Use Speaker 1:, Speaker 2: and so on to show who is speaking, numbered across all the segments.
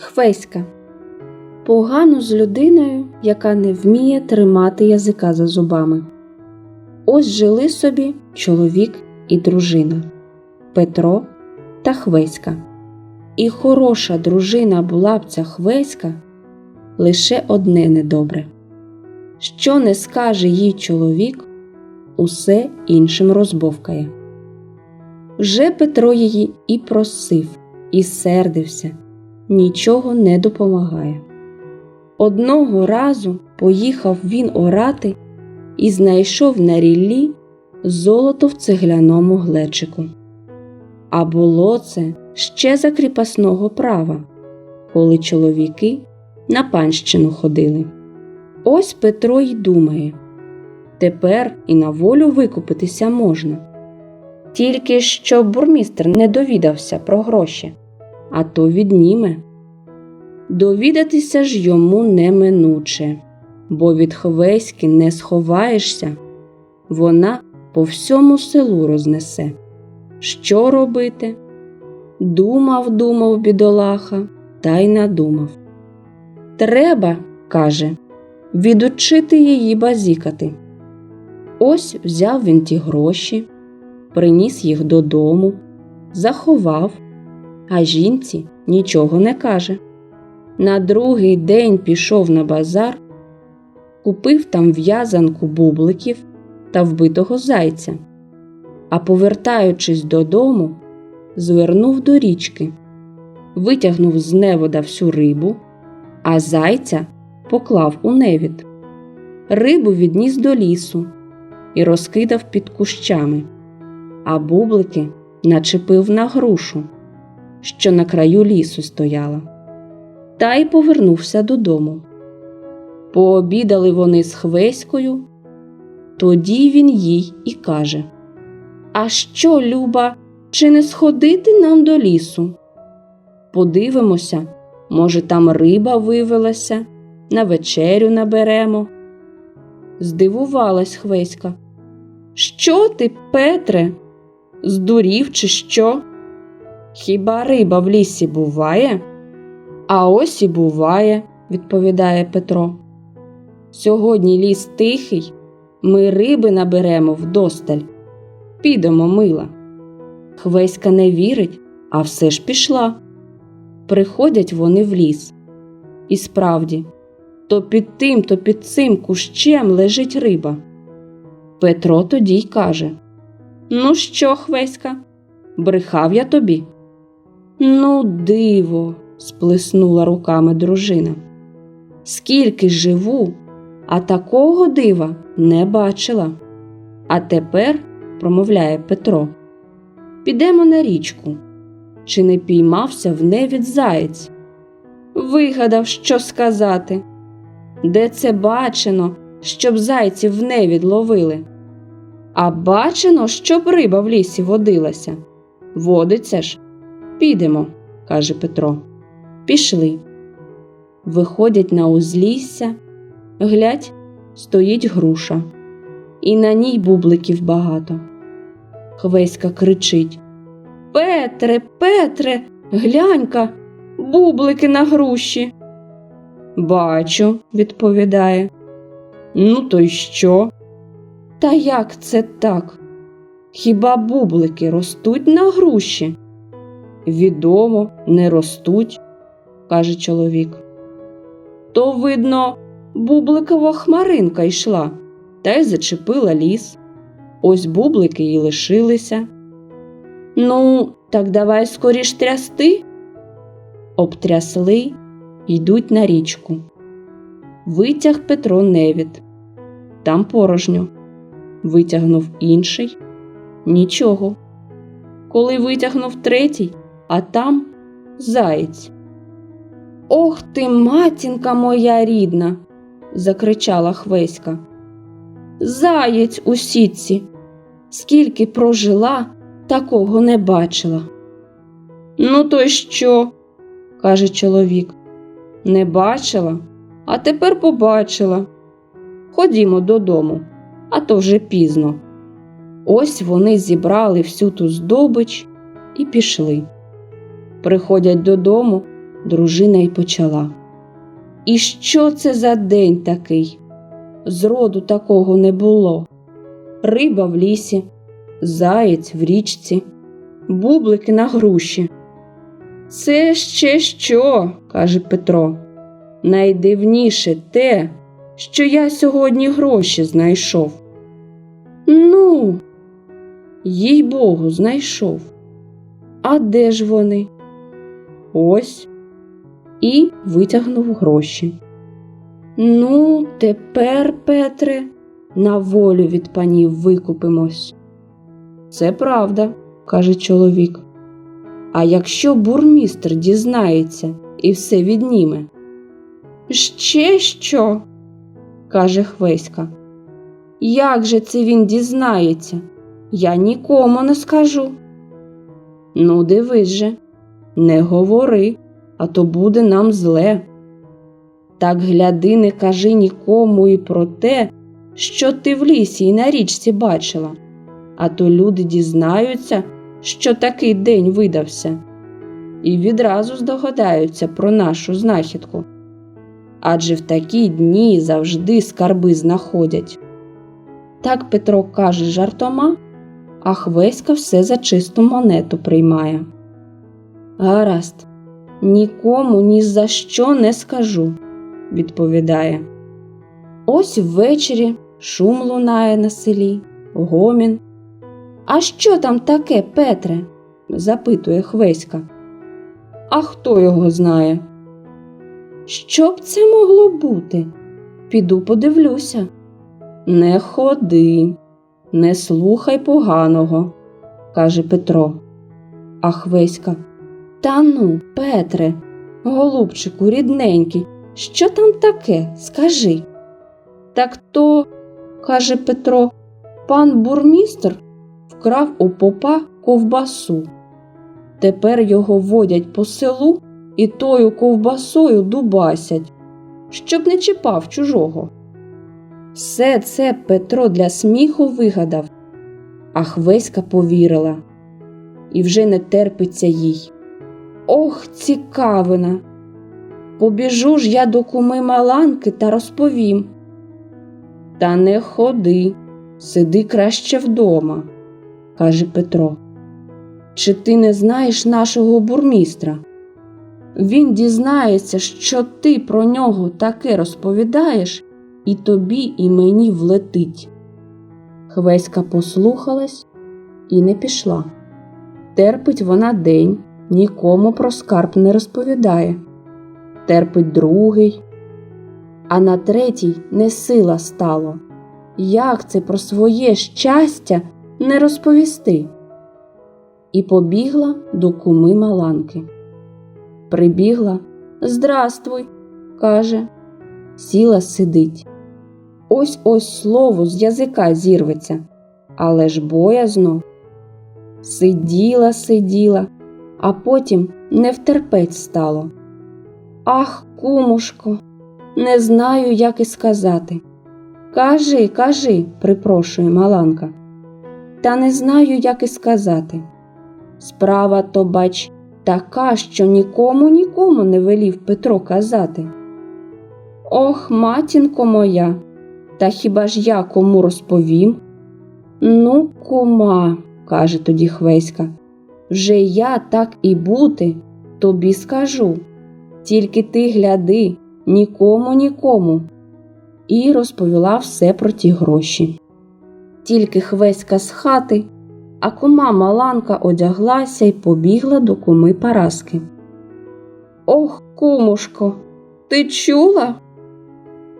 Speaker 1: Хвеська. Погано з людиною, яка не вміє тримати язика за зубами. Ось жили собі чоловік і дружина Петро та Хвеська. І хороша дружина була б ця Хвеська лише одне недобре. Що не скаже їй чоловік, усе іншим розбовкає. Вже Петро її і просив, і сердився, нічого не допомагає. Одного разу поїхав він орати і знайшов на ріллі золото в цегляному глечику. А було це ще за кріпасного права, коли чоловіки на панщину ходили. Ось Петро й думає тепер і на волю викупитися можна. Тільки щоб бурмістр не довідався про гроші, а то відніме. Довідатися ж йому неминуче, бо від хвеськи не сховаєшся, вона по всьому селу рознесе. Що робити? Думав, думав бідолаха, та й надумав. Треба, каже, відучити її базікати. Ось взяв він ті гроші, приніс їх додому, заховав, а жінці нічого не каже. На другий день пішов на базар, купив там в'язанку бубликів та вбитого зайця, а повертаючись додому, звернув до річки, витягнув з невода всю рибу, а зайця поклав у невід. Рибу відніс до лісу і розкидав під кущами, а бублики начепив на грушу, що на краю лісу стояла та й повернувся додому. Пообідали вони з Хвеською, тоді він їй і каже А що, Люба, чи не сходити нам до лісу? Подивимося, може, там риба вивелася, на вечерю наберемо. Здивувалась Хвеська. Що ти, Петре? Здурів, чи що? Хіба риба в лісі буває? А ось і буває, відповідає Петро. Сьогодні ліс тихий, ми риби наберемо вдосталь. Підемо мила. Хвеська не вірить, а все ж пішла. Приходять вони в ліс. І справді, то під тим, то під цим кущем лежить риба. Петро тоді й каже Ну що, Хвеська, брехав я тобі? Ну, диво сплеснула руками дружина. Скільки живу, а такого дива не бачила. А тепер, промовляє Петро, підемо на річку. Чи не піймався в невід заєць? Вигадав, що сказати. Де це бачено, щоб зайців в невід ловили? А бачено, щоб риба в лісі водилася. Водиться ж. Підемо, каже Петро. Пішли. Виходять на узлісся, глядь, стоїть груша, і на ній бубликів багато. Хвеська кричить Петре, Петре, глянька, бублики на груші. Бачу, відповідає. Ну, то й що? Та як це так? Хіба бублики ростуть на груші? Відомо, не ростуть каже чоловік. То, видно, бубликова хмаринка йшла та й зачепила ліс. Ось бублики й лишилися. Ну, так давай скоріш трясти. Обтрясли, йдуть на річку. Витяг Петро невід. Там порожньо. Витягнув інший нічого. Коли витягнув третій, а там заєць. Ох ти, матінка моя рідна, закричала Хвеська. Заєць у сітці, скільки прожила, такого не бачила. Ну, то й що? каже чоловік. Не бачила, а тепер побачила. Ходімо додому, а то вже пізно. Ось вони зібрали всю ту здобич і пішли. Приходять додому дружина й почала. І що це за день такий? Зроду такого не було. Риба в лісі, заєць в річці, бублики на груші. Це ще що? каже Петро. Найдивніше те, що я сьогодні гроші знайшов. Ну, їй Богу, знайшов. А де ж вони? Ось. І витягнув гроші. Ну, тепер, Петре, на волю від панів викупимось. Це правда, каже чоловік. А якщо бурмістр дізнається і все відніме? Ще що? каже Хвеська. Як же це він дізнається? Я нікому не скажу. Ну, дивись же, не говори, а то буде нам зле. Так гляди, не кажи нікому і про те, що ти в лісі і на річці бачила, а то люди дізнаються, що такий день видався, і відразу здогадаються про нашу знахідку. Адже в такі дні завжди скарби знаходять. Так Петро каже жартома, а Хвеська все за чисту монету приймає. Гаразд, нікому ні за що не скажу, відповідає. Ось ввечері шум лунає на селі, гомін. А що там таке, Петре? запитує Хвеська. А хто його знає? Що б це могло бути? Піду подивлюся. Не ходи, не слухай поганого, каже Петро. А Хвеська. Та ну, Петре, голубчику, рідненький, що там таке? Скажи. Так то, каже Петро, пан бурмістр вкрав у попа ковбасу. Тепер його водять по селу і тою ковбасою дубасять, щоб не чіпав чужого. Все це Петро для сміху вигадав, а Хвеська повірила і вже не терпиться їй. Ох, цікавина! Побіжу ж я до куми Маланки та розповім. Та не ходи, сиди краще вдома, каже Петро. Чи ти не знаєш нашого бурмістра? Він дізнається, що ти про нього таке розповідаєш, і тобі, і мені влетить. Хвеська послухалась і не пішла. Терпить вона день, нікому про скарб не розповідає. Терпить другий, а на третій не сила стало. Як це про своє щастя не розповісти? І побігла до куми Маланки. Прибігла Здравствуй, каже, сіла сидить. Ось ось слово з язика зірветься, але ж боязно. Сиділа, сиділа, а потім не втерпець стало. Ах, кумушко, не знаю, як і сказати. Кажи, кажи, припрошує Маланка. Та не знаю, як і сказати. Справа то, бач, така, що нікому нікому не велів Петро казати. Ох, матінко моя, та хіба ж я кому розповім? Ну, кума, каже тоді Хвеська, вже я так і бути, тобі скажу. Тільки ти гляди, нікому, нікому. І розповіла все про ті гроші. Тільки Хвеська з хати, а кума Маланка одяглася і побігла до куми Параски. Ох, кумушко, ти чула?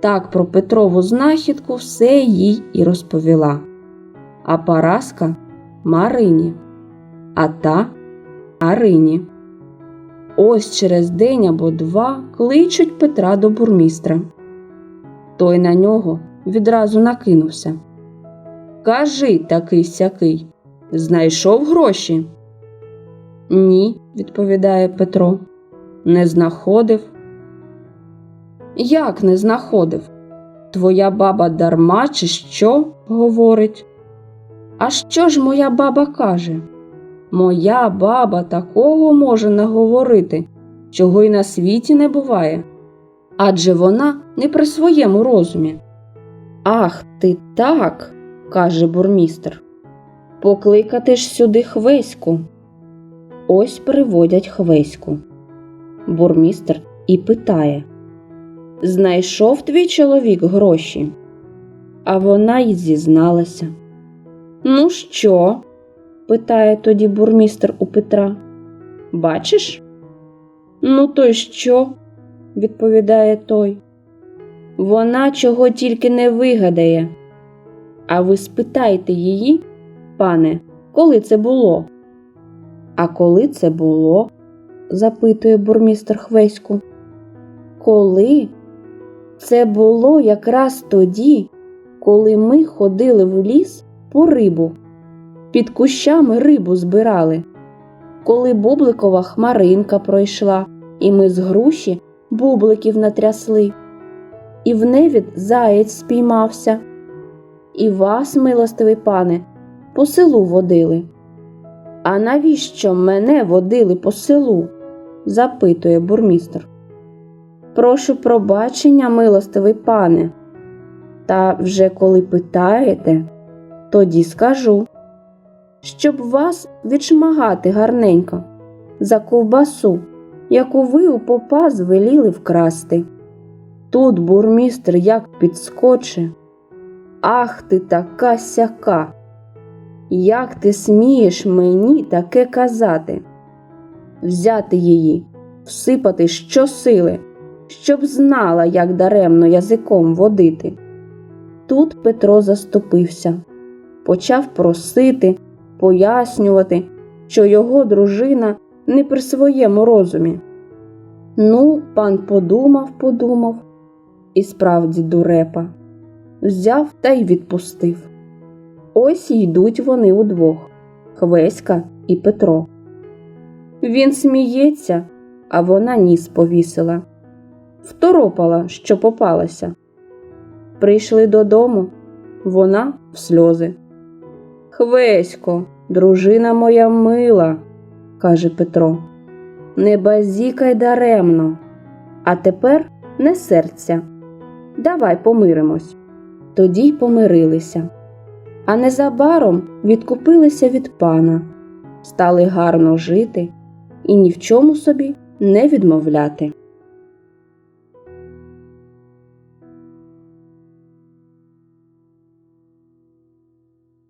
Speaker 1: Так про Петрову знахідку все їй і розповіла. А Параска Марині, а та Арині. Ось через день або два кличуть Петра до бурмістра. Той на нього відразу накинувся. Кажи такий сякий, знайшов гроші? Ні, відповідає Петро, не знаходив. Як не знаходив? Твоя баба дарма, чи що? говорить. А що ж моя баба каже? Моя баба такого може наговорити, чого й на світі не буває. Адже вона не при своєму розумі. Ах, ти так, каже бурмістр. Покликати ж сюди Хвеську. Ось приводять Хвеську. Бурмістр і питає Знайшов твій чоловік гроші? А вона й зізналася. Ну що? Питає тоді бурмістр у Петра. Бачиш? Ну, то й що? відповідає той. Вона чого тільки не вигадає. А ви спитайте її, пане, коли це було? А коли це було? запитує бурмістр Хвеську. Коли? Це було якраз тоді, коли ми ходили в ліс по рибу, під кущами рибу збирали, коли бубликова хмаринка пройшла, і ми з груші бубликів натрясли, і в невід заєць спіймався, і вас, милостивий пане, по селу водили. А навіщо мене водили по селу? запитує бурмістр. Прошу пробачення, милостивий пане. Та вже коли питаєте, тоді скажу, щоб вас відшмагати гарненько за ковбасу, яку ви у попа звеліли вкрасти. Тут бурмістр як підскоче. Ах ти така сяка! Як ти смієш мені таке казати? Взяти її, всипати щосили, щоб знала, як даремно язиком водити. Тут Петро заступився, почав просити, пояснювати, що його дружина не при своєму розумі. Ну, пан подумав, подумав, і справді дурепа, взяв та й відпустив. Ось йдуть вони удвох Хвеська і Петро. Він сміється, а вона ніс повісила, второпала, що попалася. Прийшли додому, вона в сльози. Хвесько, дружина моя мила, каже Петро, не базікай даремно, а тепер не серця. Давай помиримось. Тоді й помирилися. А незабаром відкупилися від пана, стали гарно жити і ні в чому собі не відмовляти.